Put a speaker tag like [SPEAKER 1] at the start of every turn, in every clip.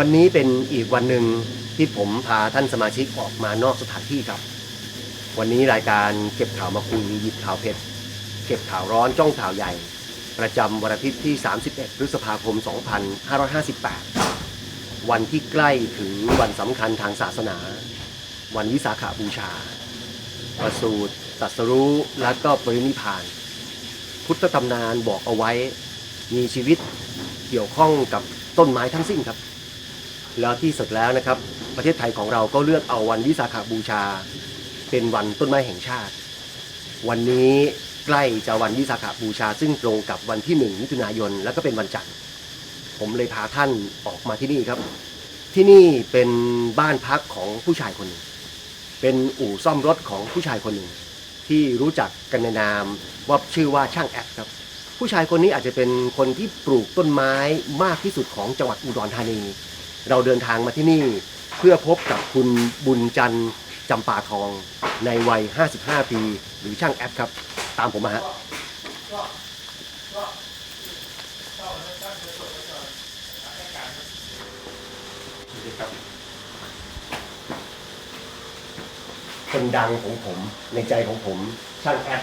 [SPEAKER 1] วันนี้เป็นอีกวันหนึ่งที่ผมพาท่านสมาชิกออกมานอกสถานที่ครับ วันนี้รายการเก็บข่าวมาคุยหยิบข่าวเผ็ดเก็บข่าวร้อนจ้องข่าวใหญ่ ประจำวันอาทิตย์ที่ 31 พฤษภาคม 2558 วันที่ใกล้ถึงวันสำคัญทางศาสนา วันวิสาขาบูชา ประสูติตรัสรู้และก็ปรินิพพาน พุทธตำนานบอกเอาไว้มีชีวิตเกี่ยวข้องกับต้นไม้ทั้งสิ้นครับ แล้วที่สุดแล้วนะครับ ประเทศไทยของเราก็เลือกเอาวันวิสาขบูชา เป็นวันต้นไม้แห่งชาติ วันนี้ใกล้จะวันวิสาขบูชา ซึ่งตรงกับวันที่หนึ่งมิถุนายนแล้วก็เป็นวันจันทร์ผมเลยพาท่านออกมาที่นี่ครับ ที่นี่เป็นบ้านพักของผู้ชายคนหนึ่งเป็นอู่ซ่อมรถของผู้ชายคนหนึ่งที่รู้จักกันในนามว่าชื่อว่าช่างแอดครับ ผู้ชายคนนี้อาจจะเป็นคนที่ปลูกต้นไม้มากที่สุดของจังหวัดอุดรธานี เราเดินทางมาที่นี่เพื่อพบกับคุณบุญจันทร์จำปาทองในวัย 55 ปี หรือช่างแอดครับ ตามผมมาฮะคนดังของผมในใจของผมช่างแอด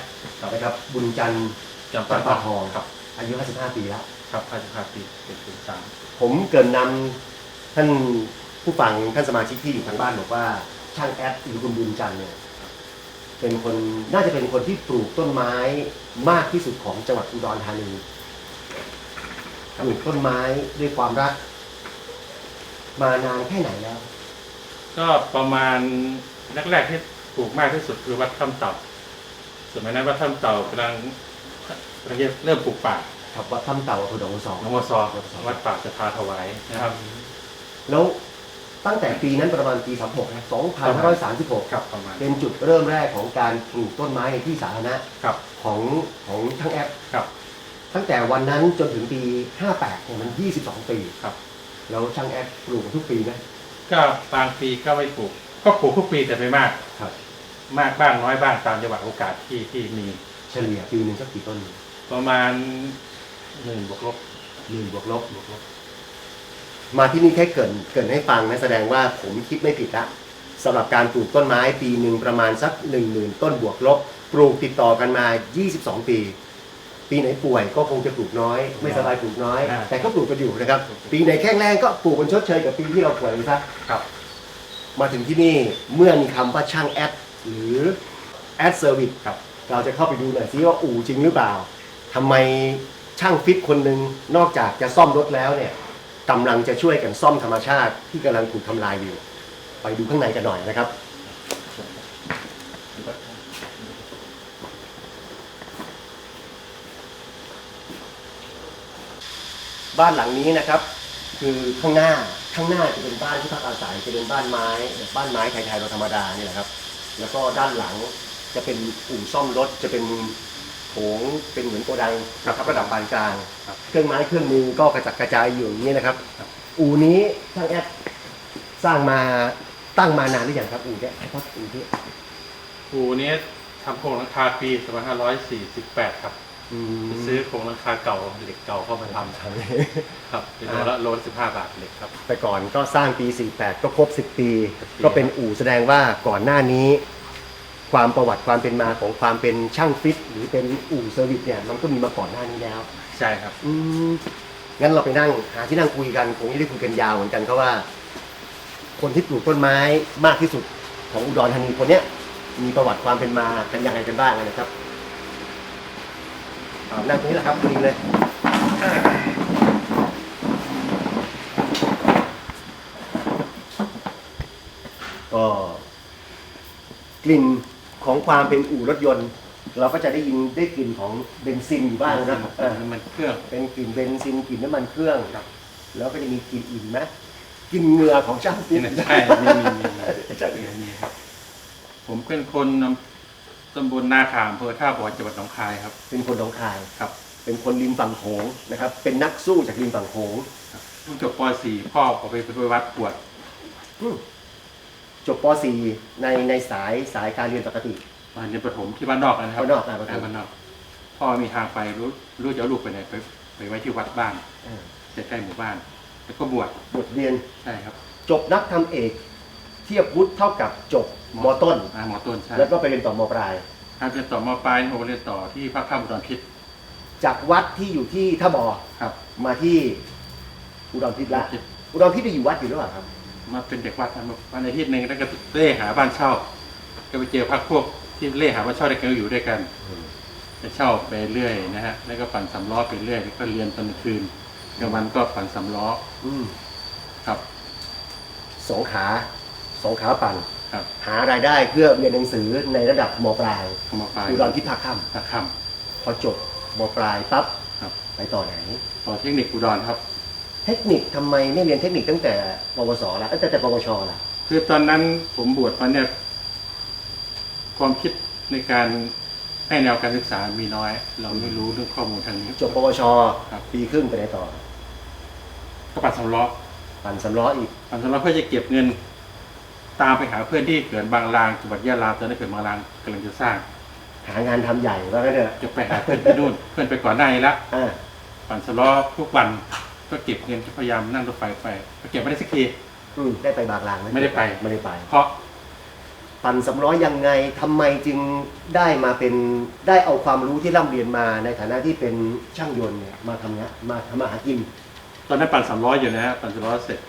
[SPEAKER 1] นะครับ บุญจันทร์
[SPEAKER 2] จำ
[SPEAKER 1] จำปาทอง
[SPEAKER 2] ครับ
[SPEAKER 1] อายุ 55 ปีแล้ว
[SPEAKER 2] ครับ55ปีเป็นคุณจัง
[SPEAKER 1] ผมเกรินนำ ท่านผู้ฟังท่านสมาชิกที่อยู่ทางบ้านบอกว่าช่างแอดหรือคุณบุญจันทร์เนี่ยเป็นคนน่าจะเป็นคนที่ปลูกต้นไม้มากที่สุดของจังหวัดอุดรธานีปลูกต้นไม้ด้วยความรัก มานานแค่ไหนแล้ว
[SPEAKER 2] ก็ประมาณแรกๆที่ปลูกมากที่สุดคือวัดถ้ำเต่าสมัยนั้นวัดถ้ำเต่ากำลังกำลังจะเริ่มปลูกป่า
[SPEAKER 1] ครับวัดถ้ำเต่าอำเภอดงสอง
[SPEAKER 2] หนองวัวซอวัดป่าจะพาถวายนะครับ
[SPEAKER 1] แล้วตั้งแต่ปีนั้นประมาณปี 36นะ2536
[SPEAKER 2] ครับประมาณ
[SPEAKER 1] เป็นจุดเริ่มแรกของการปลูกต้นไม้ในที่สาธารณะ
[SPEAKER 2] ครับ
[SPEAKER 1] ของของช่างแอป
[SPEAKER 2] ครับ
[SPEAKER 1] ตั้งแต่วันนั้นจนถึงปี 58เนี่ยมัน 22 ปี
[SPEAKER 2] ครับ
[SPEAKER 1] แล้วช่างแอปปลูกทุกปีไหม
[SPEAKER 2] ก็บางปีก็ไม่ปลูก ก็ปลูกทุกปีแต่ไม่มาก
[SPEAKER 1] ครับ
[SPEAKER 2] มากบ้างน้อยบ้างตามจังหวะโอกาสที่ที่มี
[SPEAKER 1] เฉลี่ยปีหนึ่งสักกี่ต้น
[SPEAKER 2] ประมาณหนึ่งบวกลบ
[SPEAKER 1] หนึ่งบวกลบบวกลบ มาที่นี่แค่เกรินเกรินให้ฟังนะแสดงว่าผมคิดไม่ผิดละสำหรับการปลูกต้นไม้ปีหนึ่งประมาณสัก 1 0,000 ต้นบวกลบ ปลูกติดต่อกันมา 22 ปี ปีไหนป่วยก็คงจะปลูกน้อย ไม่สบายปลูกน้อย
[SPEAKER 2] อ่า
[SPEAKER 1] แต่ก็ปลูกกันอยู่นะครับ ปีไหนแข็งแรงก็ปลูกกันชดเชยกับปีที่เราป่วยไปซะ
[SPEAKER 2] ครับ
[SPEAKER 1] มาถึงที่นี่เมื่อมีคำว่าช่างแอดหรือแอดเซอร์วิส
[SPEAKER 2] ครับ
[SPEAKER 1] เราจะเข้าไปดูหน่อยซิว่าอู่จริงหรือเปล่าทำไมช่างฟิตคนหนึ่งนอกจากจะซ่อมรถแล้วเนี่ย กำลังจะช่วยกันซ่อมธรรมชาติที่กำลังถูกทำลายอยู่ ไปดูข้างในกันหน่อยนะครับ บ้านหลังนี้นะครับ คือข้างหน้าข้างหน้าจะเป็นบ้านที่พักอาศัยจะเป็นบ้านไม้แบบบ้านไม้ไทยๆเราธรรมดานี่แหละครับ แล้วก็ด้านหลังจะเป็นอู่ซ่อมรถจะเป็น โถงเป็นเหมือนโกดังนะครับระดับปานกลาง
[SPEAKER 2] ครับ
[SPEAKER 1] เครื่องไม้เครื่องมือก็กระจัดกระจายอยู่อย่างนี้นะครับ อู่นี้ช่างแอดสร้างมาตั้งมานานหรือยังครับอู่เนี้ยเฉพาะอู่ที่
[SPEAKER 2] ปูนี้ทำโครงหลังคาปี 2548 ครับ
[SPEAKER 1] อืม
[SPEAKER 2] ซื้อโครงหลังคาเก่าเหล็กเก่าเข้ามาทำครับเป็นโลละโลละ15 บาทเหล็กครับ
[SPEAKER 1] แต่ก่อนก็สร้างปี 48 ก็ครบ 10 ปี
[SPEAKER 2] 10ปี
[SPEAKER 1] ก็เป็นอู่แสดงว่าก่อนหน้านี้ ความประวัติความเป็นมาของความเป็นช่างฟิต หรือเป็นอู่เซอร์วิสเนี่ยมันก็มีมาก่อนหน้านี้แล้ว
[SPEAKER 2] ใช่ครับ
[SPEAKER 1] อืมงั้นเราไปนั่งหาที่นั่งคุยกันคงไม่ได้คุยกันยาวเหมือนกันเพราะว่า คนที่ปลูกต้นไม้มากที่สุดของอุดรธานีคนเนี้ยมีประวัติความเป็นมากันยังไงกันบ้างนะครับอ่านั่งตรงนี้แหละครับคุยเลยก็กลิ่น ของความเป็นอู่รถยนต์ เราก็จะได้ยินได้กลิ่นของเบนซินอยู่บ้างนะเออ
[SPEAKER 2] มันเครื่อง
[SPEAKER 1] เป็นกลิ่นเบนซินกลิ่นน้ำมันเครื่องแล้วก็จะมีกลิ่นอื่นไหมกลิ่นเหงื่อของช่างฟิต
[SPEAKER 2] ใช่มีมีมีมี
[SPEAKER 1] ช่างฟิต
[SPEAKER 2] มีครับ ผมเป็นคนตำบลนาขามอำเภอท่าบ่อจังหวัดหนองคายครับ
[SPEAKER 1] เป็นคนหนองคาย
[SPEAKER 2] ครับ
[SPEAKER 1] เป็นคนริมฝั่งโขงนะครับ เป็นนักสู้จากริมฝั่งโขง
[SPEAKER 2] เพิ่งจบป .4 พ่อก็ไปไปวัดปวด
[SPEAKER 1] อืม จบป .4 ในในสายสายการเรียนปกติ
[SPEAKER 2] มาเรียนประถมที่บ้านนอกนะครับ
[SPEAKER 1] บ้านนอกอ่าประถม
[SPEAKER 2] บ้านนอก พ่อมีทางไปรู้รู้จะเอาลูกไปไหนไปไปไว้ที่วัดบ้าน
[SPEAKER 1] เออ
[SPEAKER 2] ใกล้ๆหมู่บ้าน แล้วก็บวช
[SPEAKER 1] บทเรียน
[SPEAKER 2] ใช่ครับ
[SPEAKER 1] จบนักทำเอก เทียบวุฒิเท่ากับจบมต้น
[SPEAKER 2] อ่าหมอต้นใช่
[SPEAKER 1] แล้วก็ไปเรียนต่อมปลาย
[SPEAKER 2] การเรียนต่อมปลายผมเรียนต่อที่ภาคข้ามอุดรพิษ
[SPEAKER 1] จากวัดที่อยู่ที่ท่าบอ
[SPEAKER 2] ครับ
[SPEAKER 1] มาที่อุดรพิษละ
[SPEAKER 2] อุดรพิษ
[SPEAKER 1] อุดรพิษได้อยู่วัดอยู่หรือเปล่าครับ
[SPEAKER 2] มาเป็นเด็กวัดนะมาวันอาทิตย์หนึ่งแล้วก็เล่หาบ้านเช่า ก็ไปเจอพักพวกที่เล่หาบ้านเช่าได้กันก็อยู่ด้วยกันจะเช่าไปเรื่อยนะฮะ แล้วก็ปั่นสำล้อไปเรื่อยแล้วก็เรียนตอนกลางคืนกลางวันก็ปั่นสำล้อ
[SPEAKER 1] อืม
[SPEAKER 2] ครับ
[SPEAKER 1] สองขาสองขาปั่น
[SPEAKER 2] ครับ
[SPEAKER 1] หารายได้เพื่อเรียนหนังสือในระดับมปลาย
[SPEAKER 2] เข้ามาปลาย
[SPEAKER 1] อุดรพิษภาคค่
[SPEAKER 2] พักค่ำ
[SPEAKER 1] พอจบมปลายปั๊บำ
[SPEAKER 2] ครับ
[SPEAKER 1] ไปต่อไหน
[SPEAKER 2] ต่อเทคนิคอุดรครับ
[SPEAKER 1] เทคนิคทำไมไม่เรียนเทคนิคตั้งแต่ปวสละตั้งแต่ปวชละ
[SPEAKER 2] คือตอนนั้นผมบวชมาเนี่ยความคิดในการให้แนวการศึกษามีน้อย เราไม่รู้เรื่องข้อมูลทางนี้
[SPEAKER 1] จบปวช
[SPEAKER 2] ครับ
[SPEAKER 1] ปีครึ่งไปไหนต่อ
[SPEAKER 2] ก็ปั่นสำล้อ
[SPEAKER 1] ปั่นสำล้ออีก
[SPEAKER 2] ปั่นสำล้อเพื่อจะเก็บเงิน ตามไปหาเพื่อนที่เขื่อนบางลางจังหวัดยะลาตอนนั้นเขื่อนบางลางกำลังจะสร้าง
[SPEAKER 1] หางานทำใหญ่ว่างั้นเถอะ
[SPEAKER 2] จะไปหาเพื่อนที่นู่น เพื่อนไปก่อนหน้านี้ละ
[SPEAKER 1] อ่า
[SPEAKER 2] ปั่นสำล้อทุกวัน ก็เก็บเงินพยายามนั่งรถไฟไปก็เก็บไม่ได้สักที
[SPEAKER 1] อืมได้ไปบางลางห
[SPEAKER 2] ไม่ได้ไป
[SPEAKER 1] ไม่ได้ไป
[SPEAKER 2] เพราะ
[SPEAKER 1] ปั่นสำล้อยังไงทำไมจึงได้มาเป็นได้เอาความรู้ที่ร่ำเรียนมาในฐานะที่เป็นช่างยนต์เนี่ยมาทำงานมาทำมาหากิน
[SPEAKER 2] ตอนนั้นปั่นสามล้ออยู่นะฮะปั่นสามล้อเสร็จ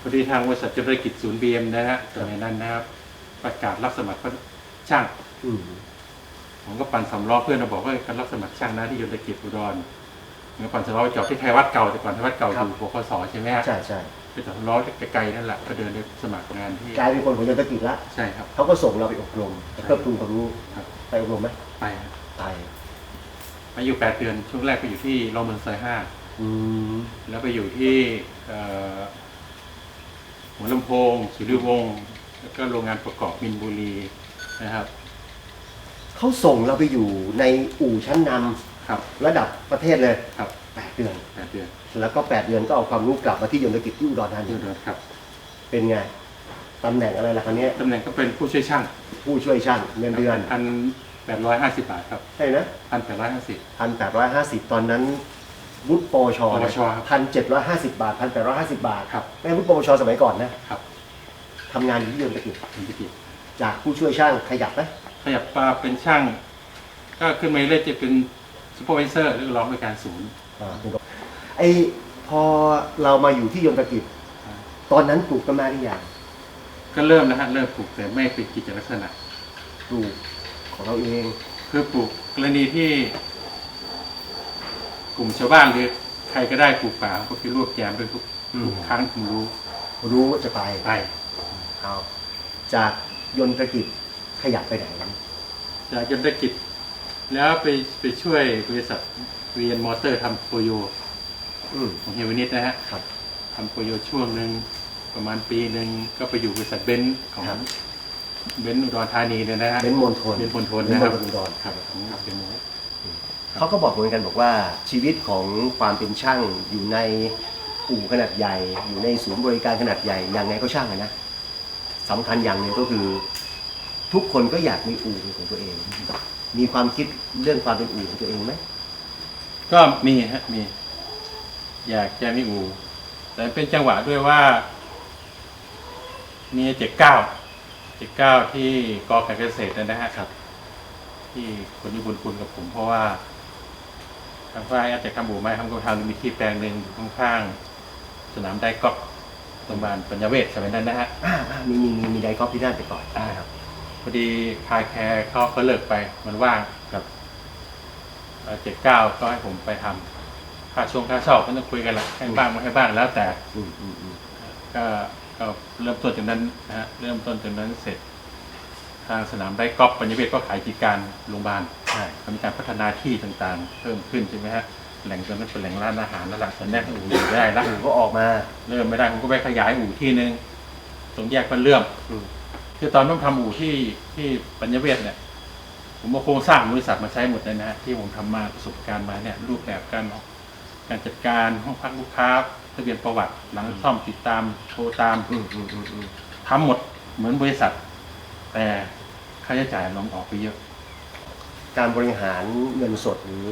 [SPEAKER 2] พอดีทางบริษัทจุลกิจศูนย์บีเอ็มนะฮะสมัยนั้นนะครับประกาศรับสมัครช่าง
[SPEAKER 1] อืม
[SPEAKER 2] ผมก็ปั่นสามล้อเพื่อนมาบอกว่าการรับสมัครช่างนะที่จุลกิจอุดร ผมก็ปั่นสามล้อไปจอดที่ไทยวัดเก่าแต่ก่อนไทยวัดเก่าอยู่ปคสใช่ไหมฮะ
[SPEAKER 1] ใช่ใช่
[SPEAKER 2] ไปจอดสามล้อไกลๆนั่นแหละก็เดินไปสมัครงานที่
[SPEAKER 1] กลายเป็นคนของยนตกิจละ
[SPEAKER 2] ใช่ครับ
[SPEAKER 1] เขาก็ส่งเราไปอบรมเพื่อปรุงความรู้
[SPEAKER 2] ครับ
[SPEAKER 1] ไปอบรมไหม
[SPEAKER 2] ไปครับ
[SPEAKER 1] ไป
[SPEAKER 2] มาอยู่แปดเดือนช่วงแรกไปอยู่ที่รอเมืองซอยห้า
[SPEAKER 1] อืม
[SPEAKER 2] แล้วไปอยู่ที่เอ่อหัวลำโพงสุริวงศ์แล้วก็โรงงานประกอบมินบุรีนะครับ
[SPEAKER 1] เขาส่งเราไปอยู่ในอู่ชั้นนำ
[SPEAKER 2] ครับ
[SPEAKER 1] ระดับประเทศเลย
[SPEAKER 2] ครับ
[SPEAKER 1] แปดเดือน
[SPEAKER 2] แปดเดือน
[SPEAKER 1] แล้วก็แปดเดือนก็เอาความรู้กลับมาที่ยนตกิจที่อุดรธานี
[SPEAKER 2] เดือนครับ
[SPEAKER 1] เป็นไงตำแหน่งอะไรล่ะคราวนี้
[SPEAKER 2] ตำแหน่งก็เป็นผู้ช่วยช่าง
[SPEAKER 1] ผู้ช่วยช่างเงินเดือน
[SPEAKER 2] พันแปดร้อยห้าสิบบาทครับ
[SPEAKER 1] ใช่นะ
[SPEAKER 2] พันแปดร้อยห้าสิบ
[SPEAKER 1] พันแปดร้อยห้าสิบตอนนั้นวุฒิปวช
[SPEAKER 2] ปวชครับ
[SPEAKER 1] พันเจ็ดร้อยห้าสิบบาทพันแปดร้อยห้าสิบบาท
[SPEAKER 2] ครับ
[SPEAKER 1] แม่วุฒิปวชสมัยก่อนนะครับทำงานอยู่ที่ยนตกิจ
[SPEAKER 2] คุณพิจิตร
[SPEAKER 1] จากผู้ช่วยช่างขยับไหม
[SPEAKER 2] ขยับมาเป็นช่าง ก็ขึ้นมาเรื่อยๆจะเป็น ซูเปอร์วิเซอร์หรือรองผู้การศูนย์
[SPEAKER 1] อ่าเป็นก็ไอพอเรามาอยู่ที่ยนตกิจตอนนั้นปลูกต้นไม้หรือยัง
[SPEAKER 2] ก็เริ่มนะฮะเริ่มปลูกแต่ไม่เป็นกิจลักษณะ
[SPEAKER 1] ปลูกของเราเอง
[SPEAKER 2] คือปลูกกรณีที่ กลุ่มชาวบ้านหรือใครก็ได้ปลูกป่าก็คือรวบแจมด้วยทุกทุกครั้งผมรู้
[SPEAKER 1] รู้ว่าจะไป
[SPEAKER 2] ไป
[SPEAKER 1] เอาจากยนตกิจขยับไปไหนนั้น
[SPEAKER 2] จากยนตกิจ แล้วไปไปช่วยบริษัทเวียนมอเตอร์ทำโปรโย
[SPEAKER 1] อืม
[SPEAKER 2] ของเฮวานิดนะฮะ
[SPEAKER 1] ครับ
[SPEAKER 2] ทำโปรโยช่วงหนึ่งประมาณปีหนึ่งก็ไปอยู่บริษัทเบนซ์ของ
[SPEAKER 1] ครับ
[SPEAKER 2] เบนซ์อุดรธานีเนี่ยนะฮะ
[SPEAKER 1] เป็นมณฑล
[SPEAKER 2] เบนซ์พลทน
[SPEAKER 1] เป็น
[SPEAKER 2] นะ
[SPEAKER 1] ม
[SPEAKER 2] ค
[SPEAKER 1] ณ
[SPEAKER 2] รับ
[SPEAKER 1] ฑลอุดร
[SPEAKER 2] ครับของเป็นหมู
[SPEAKER 1] เขาก็บอกเหมือนกันบอกว่าชีวิตของความเป็นช่างอยู่ในอู่ขนาดใหญ่ อยู่ในศูนย์บริการขนาดใหญ่ยังไงก็ช่างอะนะสำคัญอย่างหนึ่งก็คือ ทุกคนก็อยากมีอู่เป็นของตัวเอง มีความคิดเรื่องความเป็นอู่ของตัวเองไหม
[SPEAKER 2] ก็มีฮะมี อยากจะมีอู่แต่เป็นจังหวะด้วยว่ามีเจ็ดเก้าเจ็ดเก้าที่กอการเกษตรนะฮะ
[SPEAKER 1] ครับ
[SPEAKER 2] ที่คนญี่ปุ่นคุณกับผม เพราะว่าทางฝ่ายอาจจะทำบูไม้ทำกระทำมีที่แปลงหนึ่งอยู่ข้างๆสนามไดกอล์ฟโรงพยาบาลปัญญาเวชสมัยนั้นนะฮะ
[SPEAKER 1] อ่าอ่ามีมีมีมีไดกอล์ฟที่นั่นไปก่อน
[SPEAKER 2] อ่าครับ พอดีคายแคร์เขาเขาเลิกไปมันว่าง
[SPEAKER 1] ครับ
[SPEAKER 2] เจ็ดเก้าก็ให้ผมไปทำค่าช่วงค่าเช่าก็ต้องคุยกันละให้บ้างไม่ให้บ้างแล้วแต่
[SPEAKER 1] อืมอืมอืม
[SPEAKER 2] ก็ก็เริ่มต้นจากนั้นนะฮะเริ่มต้นจากนั้นเสร็จ ทางสนามได้กอล์ฟปัญญาเวทก็ขายกิจการโรงพยาบาล
[SPEAKER 1] ใช่
[SPEAKER 2] มีการพัฒนาที่ต่างๆ เพิ่มขึ้นใช่ไหมฮะแหล่งตอนนั้นเป็นแหล่งร้านอาหารแล้วหลังตอนแรกอู่อยู่ไม่ได้ละ
[SPEAKER 1] อู่ก็ออกมา
[SPEAKER 2] เริ่มไม่ได้ผมก็ไปขยายอู่ที่หนึ่งตรงแยกมันเลื่อม
[SPEAKER 1] อืม
[SPEAKER 2] คือตอนต้องทำอู่ที่ที่ปัญญาเวทเนี่ย ผมเอาโครงสร้างบริษัทมาใช้หมดเลยนะฮะที่ผมทำมาประสบการณ์มาเนี่ย รูปแบบการออกการจัดการห้องพักลูกค้าทะเบียนประวัติ หลังซ่อมติดตามโทรตาม
[SPEAKER 1] อืมอืมอืมอืม
[SPEAKER 2] ทำหมดเหมือนบริษัท แต่ค่าใช้จ่ายลงออกไปเยอะ
[SPEAKER 1] การบริหารเงินสดหรือ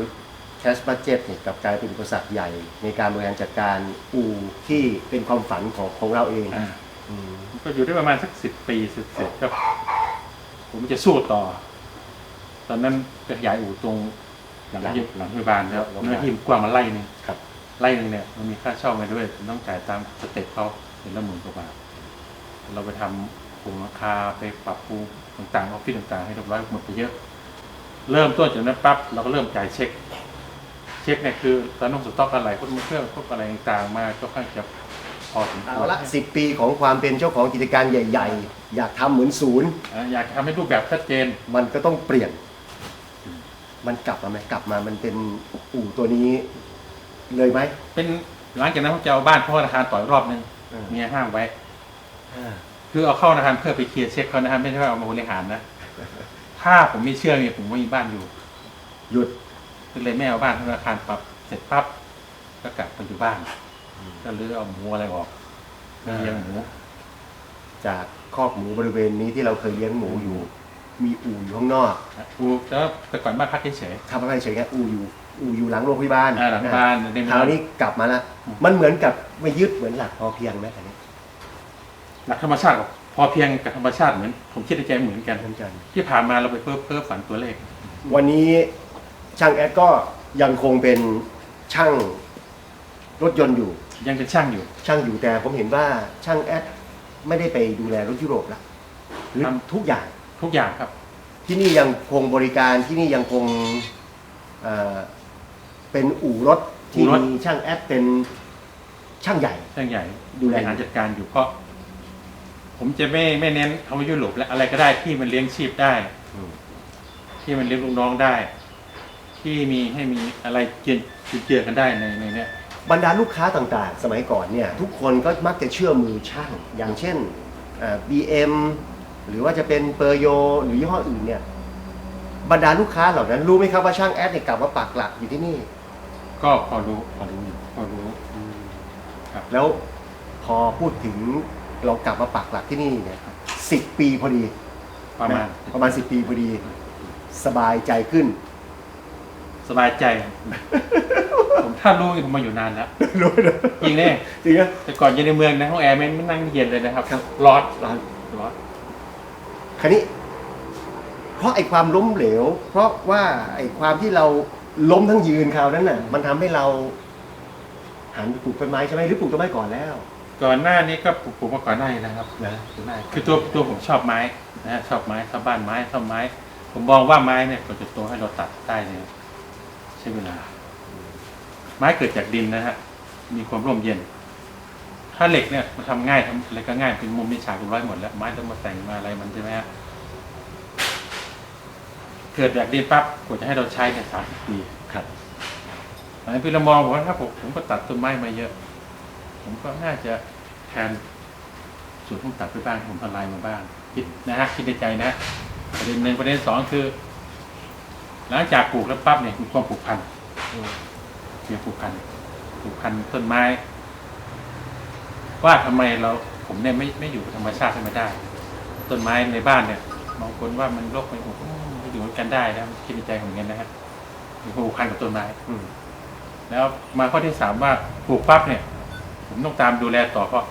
[SPEAKER 1] แคชบัตเจ็ตเนี่ยกลับกลายเป็นอุปสรรคใหญ่ ในการบริหารจัดการอู่ที่เป็นความฝันของของเราเอง
[SPEAKER 2] อ่า
[SPEAKER 1] อืม
[SPEAKER 2] ก็อยู่ได้ประมาณสักสิบปีสิบเสร็จก็ผมจะสู้ต่อ ตอนนั้นไปขยายอู่ตรงหลังที่หลังพยาบาลแล้วเนื้อที่มันกว้างมาไล่หนึง
[SPEAKER 1] ครับ
[SPEAKER 2] ไล่หนึ่งเนี่ยมันมีค่าเช่ามาด้วยผมต้องจ่ายตามสเต็ปเขาเป็นละหมื่นกว่าบาทเราไปทำปรุงราคาไปปรับปรุงต่างๆออฟฟิศต่างๆให้เรียบร้อยหมดไปเยอะ เริ่มต้นจากนั้นปั๊บเราก็เริ่มจ่ายเช็ค เช็คเนี่ยคือตอนน้องสต็อกอะไรพวกมือเครื่องพวกอะไรต่างๆมาก็ค่อนข้างจะพ อสมค
[SPEAKER 1] เอา
[SPEAKER 2] วร
[SPEAKER 1] ละสิปีของความเป็นเจ้าของกิจการใหญ่ ๆ อยากทำเหมือนศูนย์
[SPEAKER 2] อ่าอยากทำให้รูปแบบชัดเจน
[SPEAKER 1] มันก็ต้องเปลี่ยน มันกลับมาไหมกลับมามันเป็นอู่ตัวนี้ เลยไหม
[SPEAKER 2] เป็นหลังจากนั้นผมจะเอาบ้านเข้าธนาคารต่อยรอบนึง
[SPEAKER 1] เออ
[SPEAKER 2] เมียห้ามไว้ คือเอาเข้าธนาคารเพื่อไปเคลียร์เช็คเขานะครับไม่ใช่ว่าเอามาบริหารนะ ถ้าผมไม่เชื่อเนี่ยผมไม่มีบ้านอยู่
[SPEAKER 1] หยุด
[SPEAKER 2] ก็เลยไม่เอาบ้านธนาคารปรับเสร็จปั๊บก็กลับไปอยู่บ้าน ก็เลือเอาหมูอะไรออกเลี้ยงหมู
[SPEAKER 1] จากคอกหมูบริเวณนี้ที่เราเคยเลี้ยงหมูอยู่ มีอู่อยู่ข้างนอก
[SPEAKER 2] อูแล้วแต่ก่อนบ้านพักเฉย
[SPEAKER 1] ทำอะไรเฉยแค่อู่อยู่อู่อยู่หลังโรงพยาบาล
[SPEAKER 2] ๆอ่าหลังบ้านใน
[SPEAKER 1] คราวนี้กลับมาละมันเหมือนกับไม่ยึดเหมือนหลักพอเพียงไหมอันนี้
[SPEAKER 2] หลักธรรมชาติกับพอเพียงกับธรรมชาติเหมือน ผมคิดในใจเหมือนกัน
[SPEAKER 1] เหมือนกัน
[SPEAKER 2] ที่ผ่านมาเราไปเพิ่มเพิ่มฝันตัวเลข
[SPEAKER 1] วันนี้ช่างแอดก็ยังคงเป็นช่างรถยนต์อยู่
[SPEAKER 2] ยังเป็นช่างอยู่
[SPEAKER 1] ช่างอยู่แต่ผมเห็นว่าช่างแอดไม่ได้ไปดูแลรถยุโรปละหรือ
[SPEAKER 2] ทำ
[SPEAKER 1] ทุกอย่าง
[SPEAKER 2] ทุกอย่างครับ
[SPEAKER 1] ที่นี่ยังคงบริการที่นี่ยังคงเอ่อเป็นอู่รถที่
[SPEAKER 2] อู่รถ
[SPEAKER 1] มีช่างแอดเป็นช่างใหญ่
[SPEAKER 2] ช่างใหญ่
[SPEAKER 1] ดูแล
[SPEAKER 2] บริหารจัดการอยู่เพราะ ผมจะไม่ไม่เน้นคำว่ายุโรปและอะไรก็ได้ที่มันเลี้ยงชีพได้ ที่มันเลี้ยงลูกน้องได้ ที่มีให้มีอะไรเจือเจือกันได้ในในเนี้ย
[SPEAKER 1] บรรดาลูกค้าต่างๆ สมัยก่อนเนี่ยทุกคนก็มักจะเชื่อมือช่าง อย่างเช่นบีเอ็มหรือว่าจะเป็นเปอร์โยหรือยี่ห้ออื่นเนี่ยบรรดาลูกค้าเหล่านั้นรู้ไหมครับว่าช่างแอดเนี่ยกลับมาปักหลักอยู่ที่นี่
[SPEAKER 2] ก็พอรู้พอรู้อยู่พอรู้ครับ
[SPEAKER 1] แล้วพอพูดถึงเรากลับมาปักหลักที่นี่เนี่ยสิบปีพอดี
[SPEAKER 2] ประมาณ
[SPEAKER 1] นประมาณสิบปีพอดี สบายใจขึ้น
[SPEAKER 2] สบายใจ ผมถ้ารู้ผมมาอยู่นานแล้ว
[SPEAKER 1] รู้นะ
[SPEAKER 2] จริงเนี่ย
[SPEAKER 1] จริงนะ
[SPEAKER 2] แต่ก่อนอยู่ในเมืองนะห้องแอร์ไม่ไม่นั่งเย็นเลยนะครับร้อน
[SPEAKER 1] ร้าน
[SPEAKER 2] ร้อน
[SPEAKER 1] คันนี้ เพราะไอ้ความล้มเหลว เพราะว่าไอ้ความที่เราล้มทั้งยืนคราวนั้นน่ะ มันทำให้เรา หันไปปลูกต้นไม้ใช่ไหมหรือปลูกต้นไม้ก่อนแล้ว
[SPEAKER 2] ก่อนหน้านี้ก็ปลูกปลูกมาก่อนหน้านี้นะครับ
[SPEAKER 1] นะ
[SPEAKER 2] ส่วนมากคือตัวตัวผมชอบไม้นะฮะชอบไม้ชอบบ้านไม้ชอบไม้ ผมมองว่าไม้เนี่ยกว่าจะโตให้เราตัดได้เนี่ย ใช้เวลา ไม้เกิดจากดินนะฮะ มีความร่มเย็น ถ้าเหล็กเนี่ยมันทำง่ายทำอะไรก็ง่ายเป็นมุมมีฉากเรียบร้อยหมดแล้วไม้ต้องมาแต่งมาอะไรมันใช่ไหมฮะเกิดจากดินปั๊บกว่าจะให้เราใช้เนี่ยสามปี
[SPEAKER 1] ครับ
[SPEAKER 2] อันนี้พี่เรามองผมว่าถ้าผมผมก็ตัดต้นไม้มาเยอะ ผมก็น่าจะแทนส่วนที่ผมตัดไปบ้างผมทำลายมาบ้างคิดนะฮะคิดในใจนะประเด็นหนึ่งประเด็นสองคือ หลังจากปลูกแล้วปั๊บเนี่ยมีความผูกพันมีผูกพันผูกพันต้นไม้ ว่าทำไมเราผมเนี่ยไม่ไม่อยู่กับธรรมชาติให้ไม่ได้ ต้นไม้ในบ้านเนี่ยบางคนว่ามันโรคมันอยู่อยู่ด้วยกันได้นะคิดในใจผมอย่างนั้นนะฮะมีความผูกพันกับต้นไม้
[SPEAKER 1] อืม
[SPEAKER 2] แล้วมาข้อที่สามว่าปลูกปั๊บเนี่ย ผมต้องตามดูแลต่อเพราะ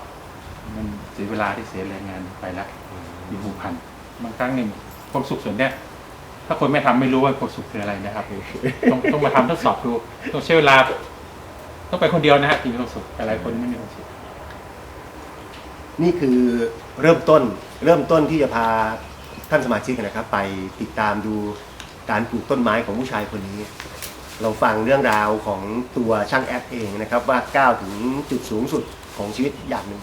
[SPEAKER 2] มันเสียเวลาที่เสียแรงงานไปแล้วมีผูกพันบางครั้งเนี่ยความสุขส่วนเนี้ย ถ้าคนไม่ทำไม่รู้ว่าความสุขคืออะไรนะครับต้องต้องมาทำทดสอบดูต้องใช้เวลาต้องไปคนเดียวนะฮะถึงมีความสุขแต่หลายคนไม่มีความสุข
[SPEAKER 1] นี่คือเริ่มต้น เริ่มต้นที่จะพาท่านสมาชิกนะครับ ไปติดตามดูการปลูกต้นไม้ของผู้ชายคนนี้ เราฟังเรื่องราวของตัวช่างแอดเองนะครับ ว่าก้าวถึงจุดสูงสุดของชีวิตอย่างหนึ่ง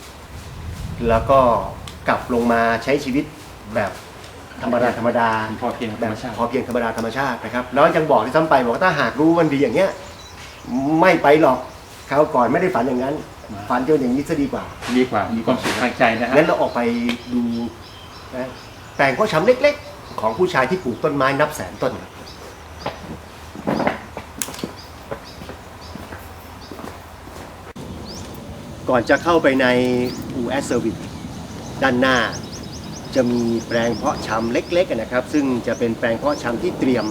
[SPEAKER 1] แล้วก็กลับลงมาใช้ชีวิตแบบ ธรรมดาธรรมดา
[SPEAKER 2] พอเพียงธร
[SPEAKER 1] แบ
[SPEAKER 2] ร
[SPEAKER 1] บ
[SPEAKER 2] มชาติ
[SPEAKER 1] พอเพียงธรรมดาธรรมชาตินะครับแล้วยังบอกที่ซ้ำไปบอกว่าถ้าหากรู้วันดีอย่างเงี้ยไม่ไปหรอกคราวก่อนไม่ได้ฝันอย่างนั้น ฝันจนอย่างนี้ซะดีกว่า
[SPEAKER 2] ดีกว่ามีความสุขทางใจนะฮะ
[SPEAKER 1] งั้นเราออกไปดูนะแปลงเพาะชำเล็ก ๆ ของผู้ชายที่ปลูกต้นไม้นับแสนต้นครับก่อนจะเข้าไปในอูแอสเซอร์วิสด้านหน้า จะมีแปลงเพาะชำเล็กๆนะครับ ซึ่งจะเป็นแปลงเพาะชำที่เตรียม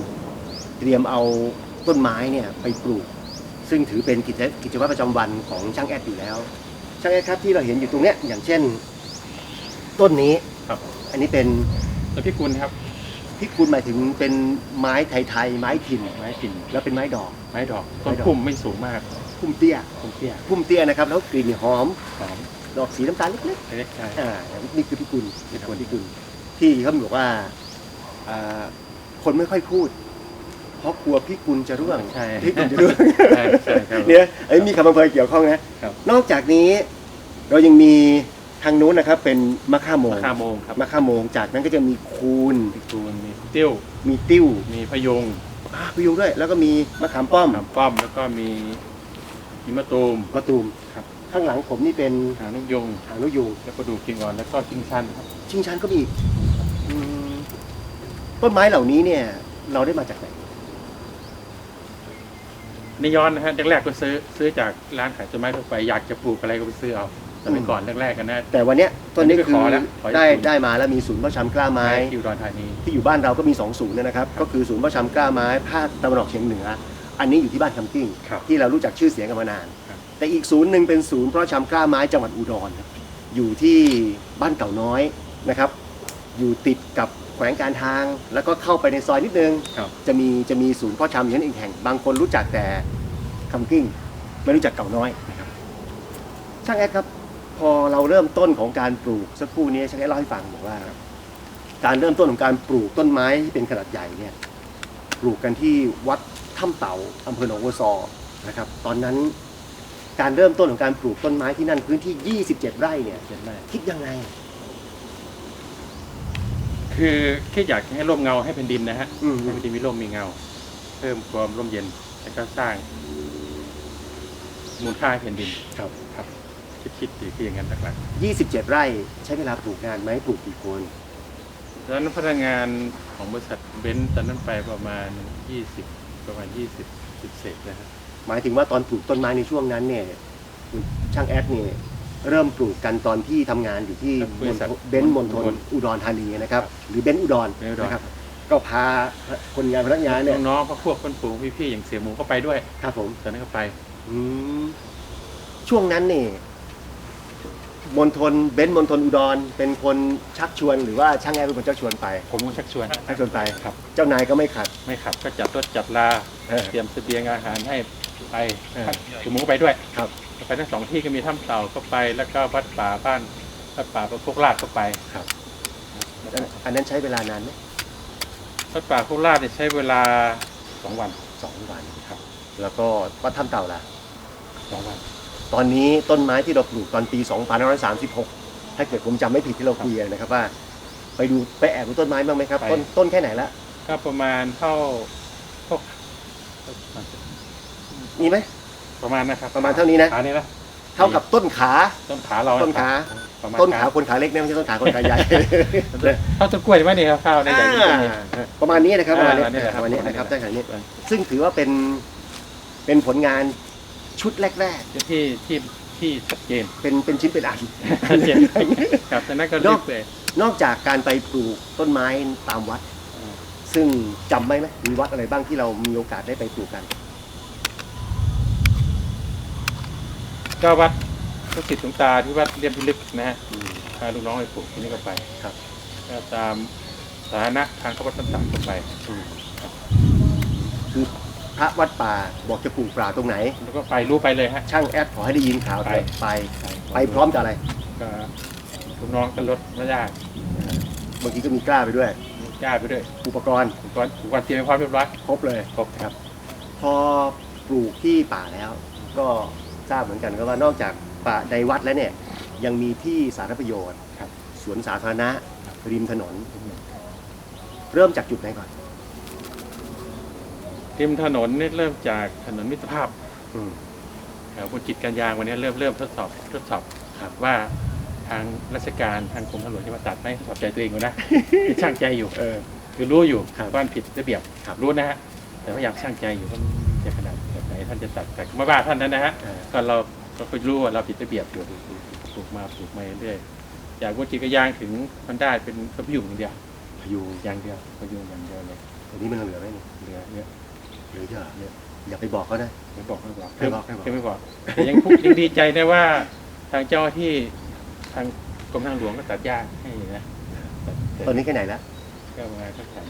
[SPEAKER 1] เตรียมเอาต้นไม้เนี่ยไปปลูก ซึ่งถือเป็นกิจกิจวัตรประจำวันของช่างแอดอยู่แล้ว ช่างแอดครับที่เราเห็นอยู่ตรงเนี้ยอย่างเช่น ต้นนี้
[SPEAKER 2] ครับ
[SPEAKER 1] อันนี้เป็น
[SPEAKER 2] แล้วพี่กุลครับ
[SPEAKER 1] พิกุลหมายถึงเป็นไม้ไทยๆไม้ถิ่น
[SPEAKER 2] ไม้กิ่น
[SPEAKER 1] แล้วเป็นไม้ดอก
[SPEAKER 2] ไม้ดอก
[SPEAKER 1] ไม้
[SPEAKER 2] ต้น
[SPEAKER 1] ดอก
[SPEAKER 2] พุ่มไม่สูงมาก
[SPEAKER 1] พุ่มเตี้ย
[SPEAKER 2] ต้นเตี้ย
[SPEAKER 1] พุ่มเตี้ยนะครับแล้วกลิ่นหอม
[SPEAKER 2] หอม
[SPEAKER 1] ดอกสีน้ำตาลเล็ก
[SPEAKER 2] เล็กๆใช่
[SPEAKER 1] ๆอ่านี่คือพิกุลเป็นคนพิกุลที่เขาบอกว่าอ่าคนไม่ค่อยพูด เพราะกลัวพิกุลจะร่วง
[SPEAKER 2] ใช่
[SPEAKER 1] พิกุลจะร่วง
[SPEAKER 2] ใช่ใช่ครับ
[SPEAKER 1] เนี่ยไอ้ยมีคำบังเพยเกี่ยวข้องนะครับ นอกจากนี้ เรายังมีทางนู้นนะครับ เป็นมะข่าโมง
[SPEAKER 2] มะข่าโมงครับ
[SPEAKER 1] มะข่าโมงจากนั้นก็จะมีคูน
[SPEAKER 2] พี่กุลมีติ้ว
[SPEAKER 1] มีติ้ว
[SPEAKER 2] มีพะยง
[SPEAKER 1] อ่าพยุงด้วย แล้วก็มีมะขามป้อม
[SPEAKER 2] หามป้อมแล้วก็มีมีมะตูม
[SPEAKER 1] มะตูม
[SPEAKER 2] ครับ
[SPEAKER 1] ข้างหลังผมนี่เป็น
[SPEAKER 2] หางนกยง
[SPEAKER 1] หางนกยูง
[SPEAKER 2] แล้วก็ดูกิงอ่อนแล้วก็กิงชันครับ
[SPEAKER 1] ชิงชันก็มีอีกอืมต้นไม้เหล่านี้เนี่ย เราได้มาจากไหน
[SPEAKER 2] ในย้อนนะฮะแรกๆก็ซื้อซื้อจากร้านขายต้นไม้ทั่วไปอยากจะปลูกอะไรก็ไปซื้อเอาสมัยก่อนแรกๆกันนะ
[SPEAKER 1] แต่วันเนี้ยต้นนี้
[SPEAKER 2] อันนี้ไป
[SPEAKER 1] คือ
[SPEAKER 2] ขอแล้วขอจาก
[SPEAKER 1] ได้
[SPEAKER 2] ศูนย์
[SPEAKER 1] ได้มาแล้วมีศูนย์พ่อชำกล้าไม้
[SPEAKER 2] ที่อุดรธานี
[SPEAKER 1] ที่อยู่บ้านเราก็มี2ศูนย์นะครับ ก็คือศูนย์พ่อชำกล้าไม้ภาคตะวันออกเฉียงเหนือ อันนี้อยู่ที่บ้านคำกิ้ง
[SPEAKER 2] ครับ
[SPEAKER 1] ที่เรารู้จักชื่อเสียงกันมานาน
[SPEAKER 2] ครับ
[SPEAKER 1] แต่อีกศูนย์หนึ่งเป็นศูนย์เพราะชำกล้าไม้จังหวัดอุดรครับอยู่ที่บ้านเก่าน้อยนะครับ อยู่ติดกับแขวงการทาง แล้วก็เข้าไปในซอยนิดนึง
[SPEAKER 2] ครับ
[SPEAKER 1] จะมีจะมีศูนย์เพ่อชำอย่างนั้นอีกแห่ง บางคนรู้จักแต่คำกิ้ง ไม่รู้จักเก่าน้อยนะครับช่างแอดครับ พอเราเริ่มต้นของการปลูกสักครู่นี้ช่างแอดเล่าให้ฟังบอกว่า การเริ่มต้นของการปลูกต้นไม้ที่เป็นขนาดใหญ่เนี่ยปลูกกันที่วัดถ้ำเต่าอำเภอหนองบัวซอนะครับ ตอนนั้น การเริ่มต้นของการปลูกต้นไม้ที่นั่นพื้นที่ 27 ไร่เนี่ย
[SPEAKER 2] เห็นไหม
[SPEAKER 1] คิดยังไง
[SPEAKER 2] คือแค่อยากให้ร่มเงาให้แผ่นดินนะฮะ
[SPEAKER 1] อืม
[SPEAKER 2] ให้แผ่นดินมีร่มมีเงา เพิ่มความร่มเย็นแล้วก็สร้าง มูลค่าให้แผ่นดิน
[SPEAKER 1] ครับ
[SPEAKER 2] ครับ คิดคิดดีคืออย่างนั้นหลัก
[SPEAKER 1] 27 ไร่ใช้เวลาปลูกนานไหมปลูกกี่คน
[SPEAKER 2] ๆตอนนั้นพนักงานของบริษัทเบนซ์ตอนนั้นไปประมาณ20ประมาณ20เศษๆนะฮะ
[SPEAKER 1] หมายถึงว่าตอนปลูกต้นไม้ในช่วงนั้นเนี่ยคุณช่างแอดเนี่ยเริ่มปลูกกันตอนที่ทำงานอยู่ที่
[SPEAKER 2] บริษัท
[SPEAKER 1] เบนซ์มณฑลอุดรธานีนะครับ หรือเบนซ์อุดร
[SPEAKER 2] เบนซ์อุดร
[SPEAKER 1] นะครับ ก็พาคนงานพนักงานเนี่ย
[SPEAKER 2] น้องๆพวกพวกคนฝูงพี่ๆอย่างเสียหมูก็ไปด้วย
[SPEAKER 1] ครับผม
[SPEAKER 2] ตอนนั้นก็ไป
[SPEAKER 1] อืมช่วงนั้นเนี่ยมณฑลเบนซ์มณฑลอุดร เป็นคนชักชวนหรือว่าช่างแอดเป็นคนชักชวนไป
[SPEAKER 2] ผมก็ชักชวน
[SPEAKER 1] ชักชวนไป
[SPEAKER 2] ครับ
[SPEAKER 1] เจ้านายก็ไม่ขัด
[SPEAKER 2] ไม่ขับก็จัดรถจัดลา
[SPEAKER 1] เออ
[SPEAKER 2] เตรียมเสบียงอาหารให้ ไป
[SPEAKER 1] เออ
[SPEAKER 2] เสียหมูก็ไปด้วย
[SPEAKER 1] ครับ
[SPEAKER 2] ไปทั้งสองที่ก็มีถ้ำเต่าก็ไป แล้วก็วัดป่าบ้านวัดป่าพวกลาดก็ไป
[SPEAKER 1] ครับ
[SPEAKER 2] แล้ว
[SPEAKER 1] อันอันนั้นใช้เวลานานไหม
[SPEAKER 2] วัดป่าพวกลาดเนี่ยใช้เวลาสองวัน
[SPEAKER 1] สองวัน
[SPEAKER 2] ครับ
[SPEAKER 1] แล้วก็วัดถ้ำเต่าล่ะ
[SPEAKER 2] สองวัน
[SPEAKER 1] ตอนนี้ต้นไม้ที่เราปลูกตอนปี 2536 ถ้าเกิดผมจำไม่ผิดที่เราคุยกันนะครับว่า ไปดูไปแอบดูต้นไม้บ้างไหมครับต้นต้นแค่ไหนละ
[SPEAKER 2] ก็ประมาณเท่าพวก
[SPEAKER 1] มีไหม
[SPEAKER 2] ประมาณนะครับ
[SPEAKER 1] ประมาณเท่านี้นะ
[SPEAKER 2] ขานี้นะ
[SPEAKER 1] เท่ากับต้นขา
[SPEAKER 2] ต้นขาเรา
[SPEAKER 1] ต้นขา
[SPEAKER 2] ประมาณ
[SPEAKER 1] ต้นขาคนขาเล็กนะไม่ใช่ต้นขาคนขาใหญ่
[SPEAKER 2] เท่าต้นกล้วยไหมเนี่ยครับข้าวในใหญ่ต้นนี้
[SPEAKER 1] อ่าประมาณนี้นะครับประมาณนี้
[SPEAKER 2] อ่าเนี่ยครับ
[SPEAKER 1] ประมาณนี้นะครับ
[SPEAKER 2] ประ
[SPEAKER 1] ได้
[SPEAKER 2] มาณนี้
[SPEAKER 1] ขนาดนี้ซึ่งถือว่าเป็นเป็นผลงานชุดแรก
[SPEAKER 2] ที่ที่ที่ชัดเจน
[SPEAKER 1] ๆ เป็นเป็นชิ้นเป็นอัน
[SPEAKER 2] ชัดเจนครับแต่นั้นก็เรียกเลย
[SPEAKER 1] นอกจากการไปปลูกต้นไม้ตามวัดซึ่งจำไหมไหมมีวัดอะไรบ้างที่เรามีโอกาสได้ไปปลูกกัน
[SPEAKER 2] ก็วัดพระสิทธิ์หลวงตาที่วัดเรียมพิลึกนะฮะพาลูกน้องไปปลูกที่นี่ก็ไป
[SPEAKER 1] ครับ
[SPEAKER 2] ก็ตามสาธารณะทางเข้าวัดต่างๆก็ไป
[SPEAKER 1] คือพระวัดป่าบอกจะปลูกป่าตรงไหน
[SPEAKER 2] แล้วก็ไปรู้ไปเลยฮะ
[SPEAKER 1] ช่างแอดขอให้ได้ยินข่าว
[SPEAKER 2] ไป
[SPEAKER 1] ไป ไปไปพร้อมกับอะไร
[SPEAKER 2] ก็ลูกน้องก็รถไม่ยาก
[SPEAKER 1] บางทีก็มีกล้าไปด้วย
[SPEAKER 2] กล้าไปด้วย
[SPEAKER 1] อุปกรณ์
[SPEAKER 2] อุปกรณ์อุปกรณ์เตรียมให้พร้อมเรียบร้อย
[SPEAKER 1] ครบเลย
[SPEAKER 2] ครบ
[SPEAKER 1] ครับ พอปลูกที่ป่าแล้ว ก็ ทราบเหมือนกันครับว่านอกจากป่าในวัดแล้วเนี่ยยังมีที่สาธารณประโยชน์
[SPEAKER 2] ครับ
[SPEAKER 1] สวนสาธารณะริมถนน เริ่มจากจุดไหนก่อน
[SPEAKER 2] ริมถนนนี่เริ่มจากถนนมิตรภาพ
[SPEAKER 1] อืม
[SPEAKER 2] แถวบนกิจการยางวันนี้เริ่มเริ่มทดสอบทดสอบครับว่าทางราชการทางกรมทางหลวงจะมาตัดไหมทดสอบใจตัวเองอยู่นะ คือช่างใจอยู่
[SPEAKER 1] เออ
[SPEAKER 2] คือรู้อยู่
[SPEAKER 1] ครับ
[SPEAKER 2] ว่ามันผิดระเบียบ
[SPEAKER 1] ครับ
[SPEAKER 2] รู้นะฮะแต่พยายามช่างใจอยู่ว่ามันจะขนาดแบบไหนท่านจะตัดแต่ไม่ว่าท่านนั้นนะฮะ
[SPEAKER 1] เออ
[SPEAKER 2] ก็เราเราก็รู้ว่าเราผิดระเบียบอยู่ปลูกมาปลูกมาเรื่อยจากบนกิจการยางถึงมันได้เป็นพยุงอย่างเดียว
[SPEAKER 1] พยุง
[SPEAKER 2] อย่างเดียวพยุงอย่างเดียวเลย
[SPEAKER 1] อันนี้มันเหลือไหมเนี่ย
[SPEAKER 2] เหลือเยอะ
[SPEAKER 1] หรืออย่าเนี่ยอย่าไปบอกเขานะ
[SPEAKER 2] ไม่บอกไม่บอก
[SPEAKER 1] ไม่บอกไม่บอก
[SPEAKER 2] ไม่บอกแต่ยังพูดยังดีใจนะว่าทางเจ้าหน้าที่ทางกรมทางหลวงก็ตัดหญ้าให้นะ
[SPEAKER 1] ตอนนี้แค่ไหนแล้ว
[SPEAKER 2] ก็ประมาณสักแสน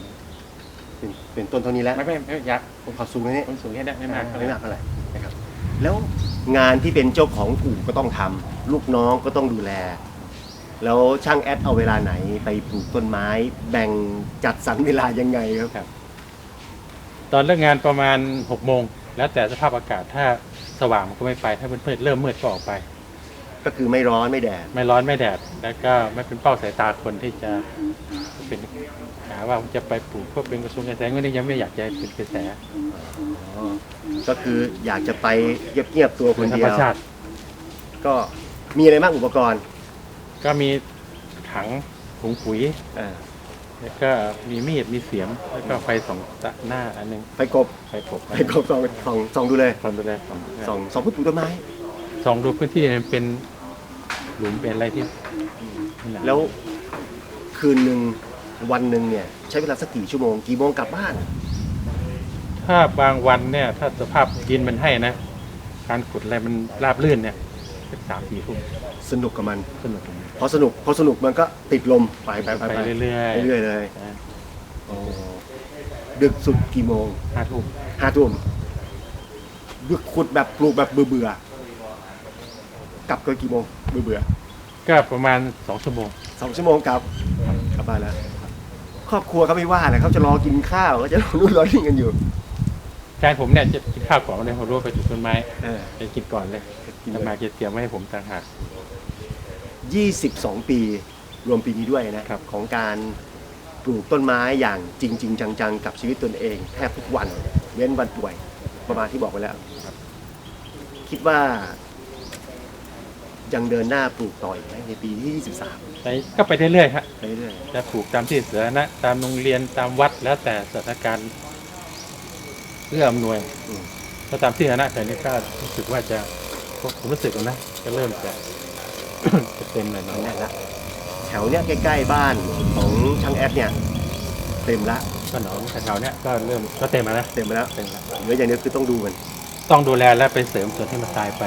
[SPEAKER 1] เป็นเป็นต้นเท่านี้แล้ว
[SPEAKER 2] ไม่ไม่ไม่ยักษ์ผม
[SPEAKER 1] ขอสูงนะเนี่ย
[SPEAKER 2] ผมสูงแค่นี้ไม่มาก
[SPEAKER 1] ไม่มากเท่าไหร่นะครับ แล้วงานที่เป็นเจ้าของอู่ก็ต้องทำลูกน้องก็ต้องดูแล แล้วช่างแอดเอาเวลาไหนไปปลูกต้นไม้ แบ่งจัดสรรเวลายังไงครับ
[SPEAKER 2] ตอนเลิกงานประมาณหกโมงแล้วแต่สภาพอากาศถ้าสว่างมันก็ไม่ไป ถ้ามืดๆเริ่มมืดก็ออกไป
[SPEAKER 1] ก็คือไม่ร้อนไม่แดด
[SPEAKER 2] ไม่ร้อนไม่แดด แล้วก็ไม่เป็นเป้าสายตาคนที่จะเป็นหาว่าจะไปปลูกเพื่อเป็นกระทรวงเกษตรก็ยังไม่อยากจะเป็นกระแส
[SPEAKER 1] ก็คืออยากจะไปเงียบๆตัวค
[SPEAKER 2] เป็น
[SPEAKER 1] น
[SPEAKER 2] ธร
[SPEAKER 1] เดี
[SPEAKER 2] ร
[SPEAKER 1] ย
[SPEAKER 2] ม
[SPEAKER 1] ว
[SPEAKER 2] ชาติ
[SPEAKER 1] ก็มีอะไรบ้างอุปกรณ์
[SPEAKER 2] ก็มีถังถุงปุ๋ย
[SPEAKER 1] อ่า
[SPEAKER 2] แล้วก็มีมีดมีเสียม แล้วก็ไฟสองตะหน้าอันหนึง
[SPEAKER 1] ไฟกบ
[SPEAKER 2] ไฟกบ
[SPEAKER 1] ไฟกบส่องส่องส่องดูเลย
[SPEAKER 2] ความดูแลสอง
[SPEAKER 1] ส่องส่องพืชปลูกต้นไม้
[SPEAKER 2] สองดูพื้นที่มันเป็นหลุมเป็นอะไรที่นี่หะ
[SPEAKER 1] แล้วคืนหนึ่ง วันหนึ่งเนี่ยใช้เวลาสักกี่ชั่วโมงกี่โมงกลับบ้าน
[SPEAKER 2] ถ้าบางวันเนี่ยถ้าสภาพดินมันให้นะ การขุดอะไรมันราบลื่นเนี่ยสักสามสี่ทุ่ม
[SPEAKER 1] สนุกกับมัน
[SPEAKER 2] สนุก
[SPEAKER 1] พอสนุกพอสนุกมันก็ติดลมไปไปไป
[SPEAKER 2] ไปเรื่อยๆ
[SPEAKER 1] เรื่อยๆเลย
[SPEAKER 2] นะ
[SPEAKER 1] โอ้ดึกสุดกี่โมง
[SPEAKER 2] ห้าทุ่ม
[SPEAKER 1] ห้าทุ่มดึกขุดแบบปลูกแบบเบื่อเบื่อๆกลับกันกี่โมงเบื่อเบื่อ
[SPEAKER 2] ก็ประมาณสองชั่วโมง
[SPEAKER 1] ๆสองชั่วโมงกลับกลับบ้านแล้วค รอบครัวเขาไม่ว่าแหละเขาจะรอกินข้าวเขาจะรอนู่นรอนี่กันอยู่
[SPEAKER 2] แฟนผมเนี่ยจะกินข้าวก่อนเลยผมรู้ว่าไปปลูกต้นไม้
[SPEAKER 1] เออ
[SPEAKER 2] จะกินก่อนเลย
[SPEAKER 1] กิน
[SPEAKER 2] ทำ
[SPEAKER 1] เล
[SPEAKER 2] มายจะเตรียมไว้ให้ผมต่างหาก
[SPEAKER 1] ยี่สิบสองปีรวมปีนี้ด้วยนะครับ ของการปลูกต้นไม้อย่างจริงจริงๆจังๆ กับชีวิตตนเองแทบทุกวัน เว้นวันป่วยประมาณที่บอกไปแล้ว คิดว่า ยังเดินหน้าปลูกต่ออีกไหมในปีที่ 23
[SPEAKER 2] ไปก็ไปเรื่อยๆครับ
[SPEAKER 1] ไปเรื่อย
[SPEAKER 2] จะปลูกตามที่สาธารณะตามโรงเรียนตามวัดแล้วแต่สถานการณ์เพื่ออำนวย
[SPEAKER 1] ๆอืม
[SPEAKER 2] ถ้าตามที่สาธารณะแต่นี้ก็รู้สึกว่าจะผมรู้สึกนะจะเริ่มจะ จะเต็มเลย
[SPEAKER 1] เอา
[SPEAKER 2] นะ
[SPEAKER 1] แน่ละแถวเนี้ยใกล้ๆบ้านของช่างแอดเนี่ยเต็มละ
[SPEAKER 2] ก็หนองแถวๆเนี้ยก็เริ่มก็เต็มแล้วนะ
[SPEAKER 1] เต็มไปแล้ว
[SPEAKER 2] เต็มแล้ว
[SPEAKER 1] เหลืออย่างเดียวคือต้องดูมัน
[SPEAKER 2] ต้องดูแลและไปเสริมส่วนที่มันตายไป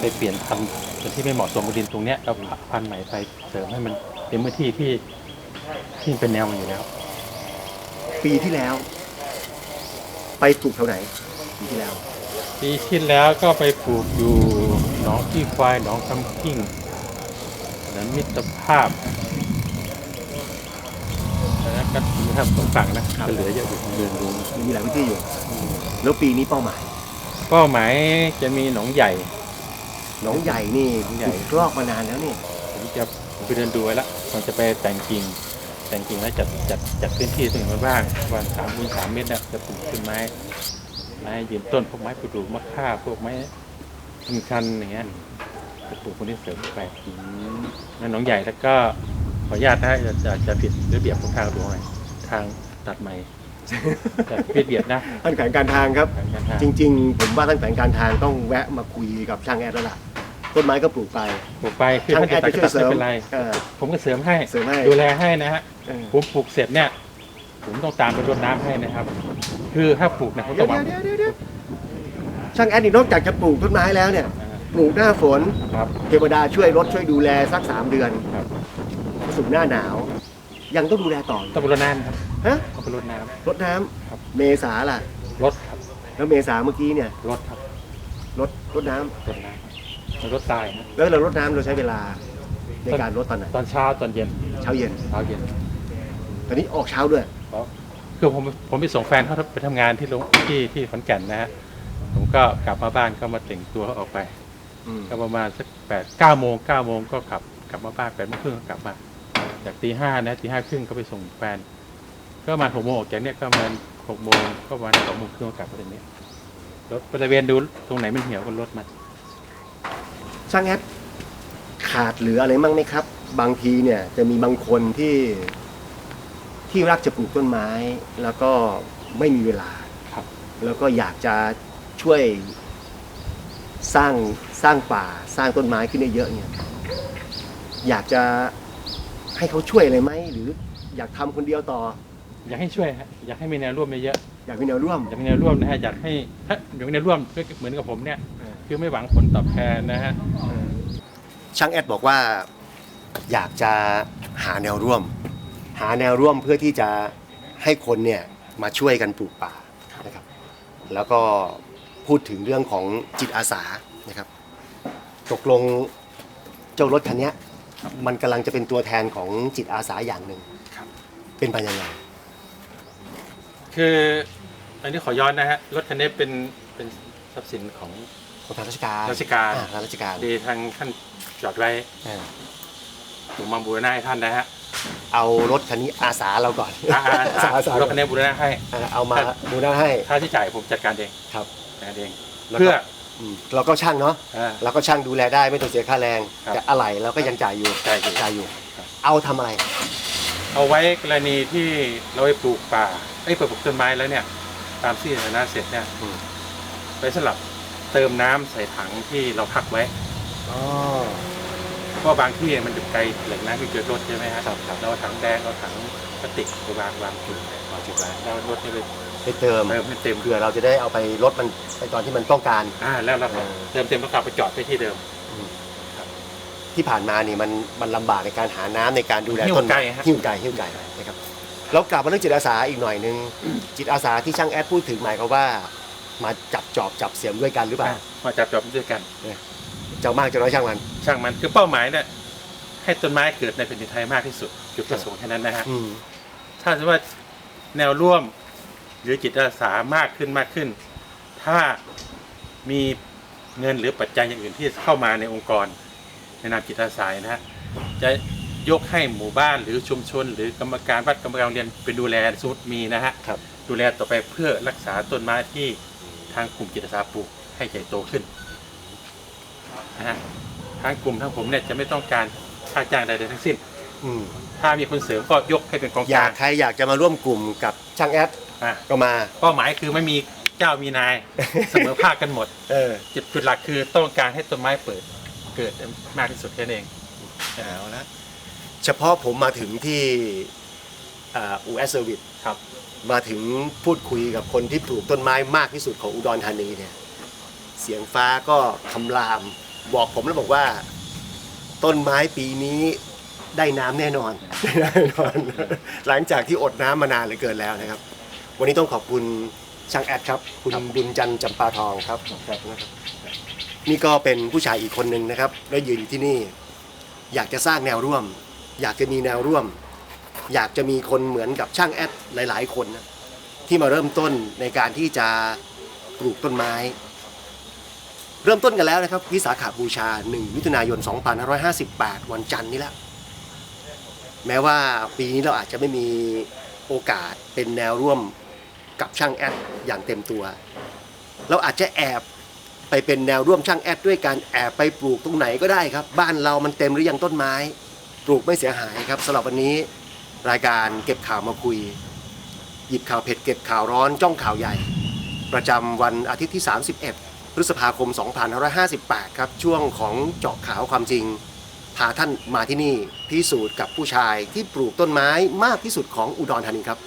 [SPEAKER 2] ไปเปลี่ยนพันธุ์ส่วนที่ไม่เหมาะสมกับดินตรงเนี้ยเราพันธุ์ใหม่ไปเสริมให้มันเป็นพื้นที่ที่ที่เป็นแนวมันอยู่แล้ว
[SPEAKER 1] ปีที่แล้ว ไปปลูกแถวไหนปีที่แล้ว
[SPEAKER 2] ปีที่แล้วก็ไปปลูกอยู่หนองขี้ควายหนองคำกิ้งนั้นมิตรภาพแล้วก็มีครับสองฝั่งนะก็เหลือเยอะอยู่เดินดู
[SPEAKER 1] มีหลายพื้นที่อยู่ แล้วปีนี้เป้าหมาย
[SPEAKER 2] เป้าหมายจะมีหนองใหญ่
[SPEAKER 1] หน้องใหญ่นี่
[SPEAKER 2] หนองใหญ่
[SPEAKER 1] ขุดลอกมานานแล้วนี่
[SPEAKER 2] ผมจะผมไปเดินดูไว้แล้วมันจะไปแต่งกิ่ง แต่งกิ่งแล้วจัดจัดจัดพื้นที่ตรงไหนมาบ้างประมาณสามคูณสามเมตรนะจะปลูกต้นไม้ไม้ยืนต้นพวกไม้ประดู่มะค่าพวกไม้ชิงชันอย่างเงี้ยจะปลูกคนที่เสริมไปนั่นหนองใหญ่แล้วก็ขออนุญาตนะจะจะจะผิดระเบียบของทางหลวงหน่อยทางตัดใหม่ แต่ผิดเบียดนะ
[SPEAKER 1] ท่านแผนการทางครับ
[SPEAKER 2] ทางการทาง
[SPEAKER 1] จริง ๆ ผมว่าท่านแผนการทางต้องแวะมาคุยกับช่างแอดแล้วล่ะต้นไม้ก็ปลูกไป
[SPEAKER 2] ปลูกไปคือ
[SPEAKER 1] ช่าง
[SPEAKER 2] ถ้า
[SPEAKER 1] แอ
[SPEAKER 2] จะ
[SPEAKER 1] ด
[SPEAKER 2] ตั
[SPEAKER 1] จะ
[SPEAKER 2] ด
[SPEAKER 1] ช่วยเสริม
[SPEAKER 2] ก็ตัดไม่เป็นไร
[SPEAKER 1] เออ
[SPEAKER 2] ผมก็เสริมให้
[SPEAKER 1] เสริมให้
[SPEAKER 2] ดูแลให้นะฮะ
[SPEAKER 1] เออ
[SPEAKER 2] ผมปลูกเสร็จเนี่ย ผมต้องตามไปรดน้ำให้นะครับ คือถ้าปลูกเนี่ยเขา
[SPEAKER 1] เดี๋
[SPEAKER 2] ต้
[SPEAKER 1] ย
[SPEAKER 2] อ
[SPEAKER 1] ว
[SPEAKER 2] งหวัง
[SPEAKER 1] เดี๋ยวเดี๋ยวเดี๋ยวช่างแอดนี่นอกจากจะปลูกต้นไม้แล้วเนี่ย
[SPEAKER 2] อ่า
[SPEAKER 1] ปลูกหน้าฝน
[SPEAKER 2] ครับ
[SPEAKER 1] เทวดาช่วยรดช่วยดูแลสักสามเดือน
[SPEAKER 2] ครับ
[SPEAKER 1] สุกหน้าหนาว ยังต้องดูแลต่อ
[SPEAKER 2] ต้องไปรดน้ำครับ
[SPEAKER 1] ฮะ
[SPEAKER 2] ต้องไปรดน้
[SPEAKER 1] รดน้ำ
[SPEAKER 2] ครับ
[SPEAKER 1] เมษาล่ะำ
[SPEAKER 2] รดครับ
[SPEAKER 1] แล้วเมษาเมื่อกี้เนี่ย
[SPEAKER 2] รดครับ
[SPEAKER 1] รดรดน้ำ
[SPEAKER 2] รดน้ำครับรดตายนะ
[SPEAKER 1] แล้วเรารดน้ำเราใช้เวลาในการรดตอนไหน
[SPEAKER 2] ตอนเช้าตอนเย็น
[SPEAKER 1] เช้าเย็น
[SPEAKER 2] เช้าเย็น
[SPEAKER 1] ตอนนี้ออกเช้าด้วย
[SPEAKER 2] เพราะคือผมผมไปส่งแฟนเขาไปทำงานที่โรงที่ที่ขอนแก่นนะฮะผมก็กลับมาบ้านก็มาแต่งตัวออกไป
[SPEAKER 1] อืม
[SPEAKER 2] ก็ประมาณสักแปดเก้าโมงเก้าโมงก็กลับกลับมาบ้านแปดโมงครึ่งก็กลับมา จากตีห้านะตีห้าครึ่งก็ไปส่งแฟน ก็ประมาณหกโมงออกจากเนี้ยก็ประมาณหกโมงก็ประมาณสองโมงครึ่งก็กลับมาตรงนี้รถบริเวณดูตรงไหนมันเหี่ยวก็รถมา
[SPEAKER 1] ช่างแอดขาดเหลืออะไรมั่งไหมครับ บางทีเนี่ยจะมีบางคนที่ที่รักจะปลูกต้นไม้ แล้วก็ไม่มีเวลา
[SPEAKER 2] ครับ
[SPEAKER 1] แล้วก็อยากจะช่วยสร้างสร้างป่าสร้างต้นไม้ขึ้นได้เยอะเนี่ยอยากจะ ให้เขาช่วยอะไรไหมหรืออยากทำคนเดียวต่อ
[SPEAKER 2] อยากให้ช่วยฮะอยากให้มีแนวร่วมเยอะ
[SPEAKER 1] อยากมีแนวร่วม
[SPEAKER 2] ๆอยากมีแนวร่วมนะฮะอยากให้ถ้าอยากมีแนวร่วมก็เหมือนกับผมเนี่ยคือไม่หวังผลตอบแทนนะฮะ
[SPEAKER 1] ช่างแอดบอกว่าอยากจะหาแนวร่วม หาแนวร่วมเพื่อที่จะให้คนเนี่ยมาช่วยกันปลูกป่านะครับ แล้วก็พูดถึงเรื่องของจิตอาสานะครับ ตกลงเจ้ารถคันเนี้ย มันกำลังจะเป็นตัวแทนของจิตอาสาอย่างหนึ่ง
[SPEAKER 2] ครับ
[SPEAKER 1] เป็นไปยังไง
[SPEAKER 2] คืออันนี้ขอย้อนนะฮะรถคันนี้เป็นเป็นทรัพย์สินของ
[SPEAKER 1] ของทางราชการ
[SPEAKER 2] ราชการ
[SPEAKER 1] อ่ทางราชการ
[SPEAKER 2] ดีทางท่านจอดไว้
[SPEAKER 1] อ่า
[SPEAKER 2] ผมมาบูรณะให้ท่านนะฮะ
[SPEAKER 1] เอารถคันนี้อาสาเราก่อน
[SPEAKER 2] อ่าอ่า
[SPEAKER 1] อาสา
[SPEAKER 2] อ่า
[SPEAKER 1] อาสาร
[SPEAKER 2] ถคันนี้บูรณะให้
[SPEAKER 1] อ่าเอามาดูหน้าให้
[SPEAKER 2] ค่าที่จ่ายผมจัดการเอง
[SPEAKER 1] ครับ
[SPEAKER 2] จัดการเอง
[SPEAKER 1] แล้วก็
[SPEAKER 2] เพื่อ
[SPEAKER 1] อืม เราก็ช่างเนาะ
[SPEAKER 2] อ่า
[SPEAKER 1] เราก็ช่างดูแลได้ไม่ต้องเสียค่าแรง
[SPEAKER 2] ครับ
[SPEAKER 1] แต่อะไรเราก็ยังจ่ายอยู่
[SPEAKER 2] จ่ายอยู่
[SPEAKER 1] จ่ายอยู่
[SPEAKER 2] ครับ
[SPEAKER 1] เอาทำอะไร
[SPEAKER 2] เอาไว้กรณีที่เราไปปลูกป่าไอ้ยปลูกต้นไม้แล้วเนี่ย ตามที่สาธารณะเสร็จเนี่ย
[SPEAKER 1] อืม
[SPEAKER 2] ไปสลับเติมน้ำใส่ถังที่เราพักไว้
[SPEAKER 1] อ๋อ
[SPEAKER 2] เพราะบางที่มันอยู่ไกลแหล่งน้ำที่เกิดรถใช่ไหมฮะ
[SPEAKER 1] ครับครับ
[SPEAKER 2] เราเอาถังแดงเอาถังพลาสติกไปวางวางจุดวางจุดไว้แล้วรถนี่ไป
[SPEAKER 1] ไปเติม
[SPEAKER 2] เติมให้เต็ม
[SPEAKER 1] เผื่อเราจะได้เอาไปลดมันไปตอนที่มันต้องการ
[SPEAKER 2] อ่าแล้วเราก็
[SPEAKER 1] เออ
[SPEAKER 2] เติมเต็มแล้วกลับไปจอดไปที่เดิม
[SPEAKER 1] ที่ผ่านมานี่มันมันลำบากในการหาน้ำในการดูแล
[SPEAKER 2] หิ้ว
[SPEAKER 1] ต้น
[SPEAKER 2] ไกล
[SPEAKER 1] ไม้
[SPEAKER 2] ฮะ
[SPEAKER 1] หิ้วไก่หิ้วไก่นะครับแล้วกลับมาเรื่องจิตอาสาอีกหน่อยนึง จิตอาสาที่ช่างแอดพูดถึงหมายความว่ามาจับจอบจับเสียมด้วยกันหรือเปล่า
[SPEAKER 2] มาจับจอบด้วยกัน
[SPEAKER 1] เจ้ามากเจ้าน้อยช่างมัน
[SPEAKER 2] ช่างมันคือเป้าหมายเนี่ยให้ต้นไม้เกิดในแผ่นดินไทยมากที่สุดจุดประสงค์แค่นั้นนะฮะ
[SPEAKER 1] อืม
[SPEAKER 2] ถ้าสมมติว่าแนวร่วม หรือจิตอาสามากขึ้นมากขึ้น ถ้ามีเงินหรือปัจจัยอย่างอื่นที่เข้ามาในองค์กรในนามจิตอาสานะฮะจะยกให้หมู่บ้านหรือชุมชน หรือกรรมการวัดกรรมการโรงเรียนเป็นดูแลสมมติมีนะฮะ
[SPEAKER 1] ครับ
[SPEAKER 2] ดูแลต่อไปเพื่อรักษาต้นไม้ที่ทางกลุ่มจิตอาสาปลูกให้ใหญ่โตขึ้นนะฮะทางกลุ่มทางผมเนี่ยจะไม่ต้องการค่าจ้างใดๆทั้งสิ้น
[SPEAKER 1] อืม
[SPEAKER 2] ถ้ามีคนเสริมก็ยกให้เป็นกอง
[SPEAKER 1] อกยา
[SPEAKER 2] ลากง
[SPEAKER 1] ใครอยากจะมาร่วมกลุ่มกับ ช่างแอด
[SPEAKER 2] อะ
[SPEAKER 1] ก็มา
[SPEAKER 2] เป้าหมายคือไม่มีเจ้ามีนาย เสมอภาคกันหมด
[SPEAKER 1] เออ
[SPEAKER 2] จุดจุดหลักคือต้องการให้ต้นไม้เปิดเกิดมากที่สุดแค่นั้นเองเอาละ
[SPEAKER 1] เฉพาะผมมาถึงที่อูเอสเซอร์วิส
[SPEAKER 2] ครับ
[SPEAKER 1] มาถึงพูดคุยกับคนที่ปลูกต้นไม้มากที่สุดของอุดรธานีเนี่ย เสียงฟ้าก็คำราม บอกผมแล้วบอกว่า ต้นไม้ปีนี้ ได้น้ำแน่นอน ได้แน่นอน หลังจากที่อดน้ำมานานเหลือเกินแล้วนะครับ วันนี้ต้องขอบคุณช่างแอดครับ คุณบุญจันทร์จำปาทองครับครับนะครับ นี่ก็เป็นผู้ชายอีกคนหนึ่งนะครับแล้วยืนอยู่ที่นี่ อยากจะสร้างแนวร่วม อยากจะมีแนวร่วม อยากจะมีคนเหมือนกับช่างแอดหลาย ๆ คนนะที่มาเริ่มต้นในการที่จะปลูกต้นไม้ เริ่มต้นกันแล้วนะครับวิสาขาบูชา 1 มิถุนายน 2558 วันจันทร์นี้แล้ว แม้ว่าปีนี้เราอาจจะไม่มีโอกาสเป็นแนวร่วมกับช่างแอดอย่างเต็มตัว เราอาจจะแอบไปเป็นแนวร่วมช่างแอดด้วยการแอบไปปลูกตรงไหนก็ได้ครับ บ้านเรามันเต็มหรือยังต้นไม้ ปลูกไม่เสียหายครับสำหรับวันนี้รายการเก็บข่าวมาคุย หยิบข่าวเผ็ดเก็บข่าวร้อนจ้องข่าวใหญ่ ประจำวันอาทิตย์ที่ 31 พฤษภาคม 2558 ครับ ช่วงของเจาะข่าวความจริง พาท่านมาที่นี่พิสูจน์กับผู้ชายที่ปลูกต้นไม้มากที่สุดของอุดรธานีครับ